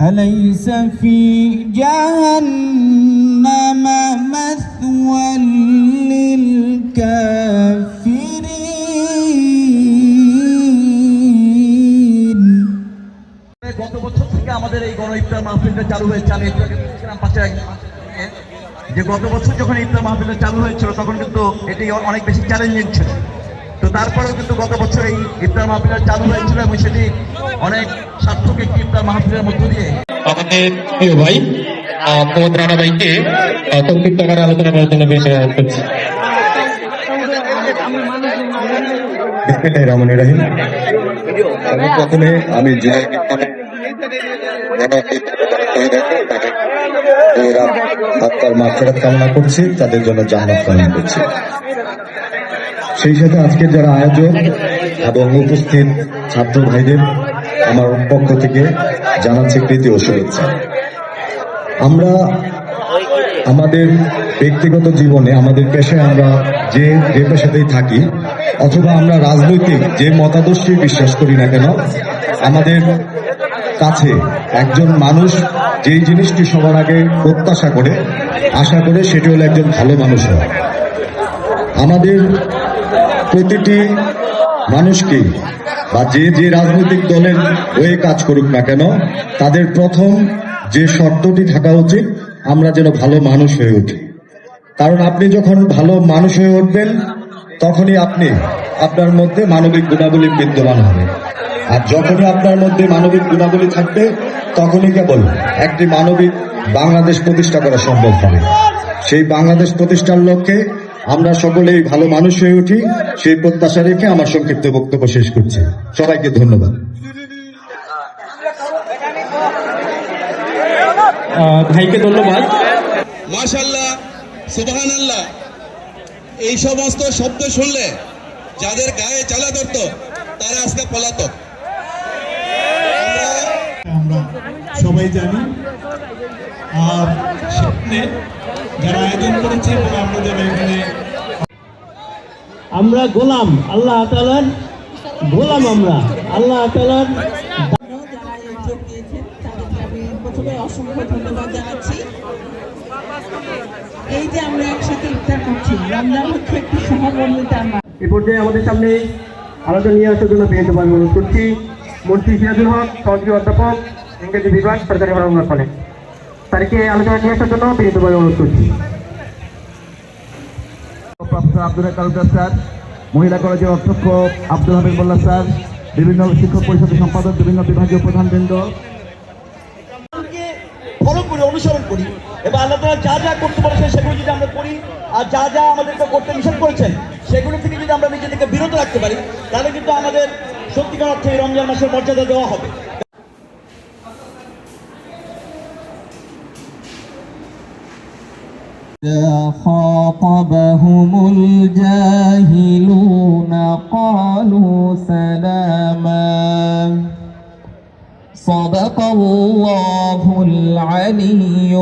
أليس في جهنم مثوى للكافرين গত বছর থেকে আমাদের এই গণ ইফতার মাহফিলটা চালু হয়েছে আমি একটু আগে বলছিলাম পাশের এক মানুষকে যে গত বছর যখন ইফতার মাহফিলটা চালু হয়েছিল তখন কিন্তু এটি অনেক বেশি চ্যালেঞ্জিং ছিল তো তারপরেও কিন্তু গত বছর এই ইফতার মাহফিলটা চালু হয়েছিল এবং সেটি অনেক সার্থক একটি ইফতার মাহফিলের মধ্য দিয়ে। আমাদের প্রিয় ভাই মোহাম্মদ রানা ভাইকে সংক্ষিপ্ত আকারে আলোচনা করার জন্য বেশ অনুরোধ করছি। বিসমিল্লাহির রহমানির রহিম। প্রথমে আমি যে আত্মার মাফেরাত কামনা করছি তাদের জন্য জান্নাত কামনা করছি। সেই সাথে আজকের যারা আয়োজক এবং উপস্থিত ছাত্র ভাইদের আমার পক্ষ থেকে জানাচ্ছে প্রীতি ও শুভেচ্ছা। আমরা আমাদের ব্যক্তিগত জীবনে, আমাদের পেশায় আমরা যে যে পেশাতেই থাকি, অথবা আমরা রাজনৈতিক যে মতাদর্শে বিশ্বাস করি না কেন, আমাদের কাছে একজন মানুষ যেই জিনিসটি সবার আগে প্রত্যাশা করে, আশা করে সেটি হলো একজন ভালো মানুষ হওয়া। আমাদের প্রতিটি মানুষকে বা যে যে রাজনৈতিক দলের হয়ে কাজ করুক না কেন, তাদের প্রথম যে শর্তটি থাকা উচিত, আমরা যেন ভালো মানুষ হয়ে উঠি। কারণ আপনি যখন ভালো মানুষ হয়ে উঠবেন, তখনই আপনি আপনার মধ্যে মানবিক গুণাবলী বিদ্যমান হবে। আর যখনই আপনার মধ্যে মানবিক গুণাবলী থাকবে, তখনই কেবল একটি মানবিক বাংলাদেশ প্রতিষ্ঠা করা সম্ভব হবে। সেই বাংলাদেশ প্রতিষ্ঠার লক্ষ্যে আমরা সকলেই ভালো মানুষ হয়ে উঠি সেই প্রত্যাশা রেখে আমার সংক্ষিপ্ত বক্তব্য শেষ করছি। সবাইকে ধন্যবাদ। ভাইকে ধন্যবাদ। মাশাল্লাহ সুবাহান আল্লাহ এই সমস্ত শব্দ শুনলে যাদের গায়ে চালা ধরত তারা আজকে পলাতক। আমরা সবাই জানি আর সামনে যারা আয়োজন করেছে এবং আমরা যারা আমরা গোলাম, আল্লাহ তালার গোলাম আমরা। আল্লাহ তালার আমাদের সামনে আলোচনা নিয়ে আসার জন্য বিএনপি অনুরোধ অধ্যাপক বিভাগ, সরকারি আলোচনা অনুরোধ করছি। প্রফেসর আব্দুল তালুকদার স্যার, মহিলা কলেজের অধ্যক্ষ আব্দুল হাবিব মোল্লা স্যার, বিভিন্ন শিক্ষক পরিষদের সম্পাদক, বিভিন্ন বিভাগীয় প্রধানবৃন্দ। অনুসরণ করি। এবং আল্লাহ তাআলা যা যা করতে বলেছেন, সেগুলো যদি আমরা করি, আর যা যা আমাদেরকে করতে নিষেধ করেছেন, সেগুলো থেকে যদি আমরা নিজেদেরকে বিরত রাখতে পারি, তাহলে কিন্তু আমাদের সত্যিকার অর্থে রমজান মাসের মর্যাদা দেওয়া হবে। إذا خاطبهم الجاهلون قالوا سلاما. صدق الله العلي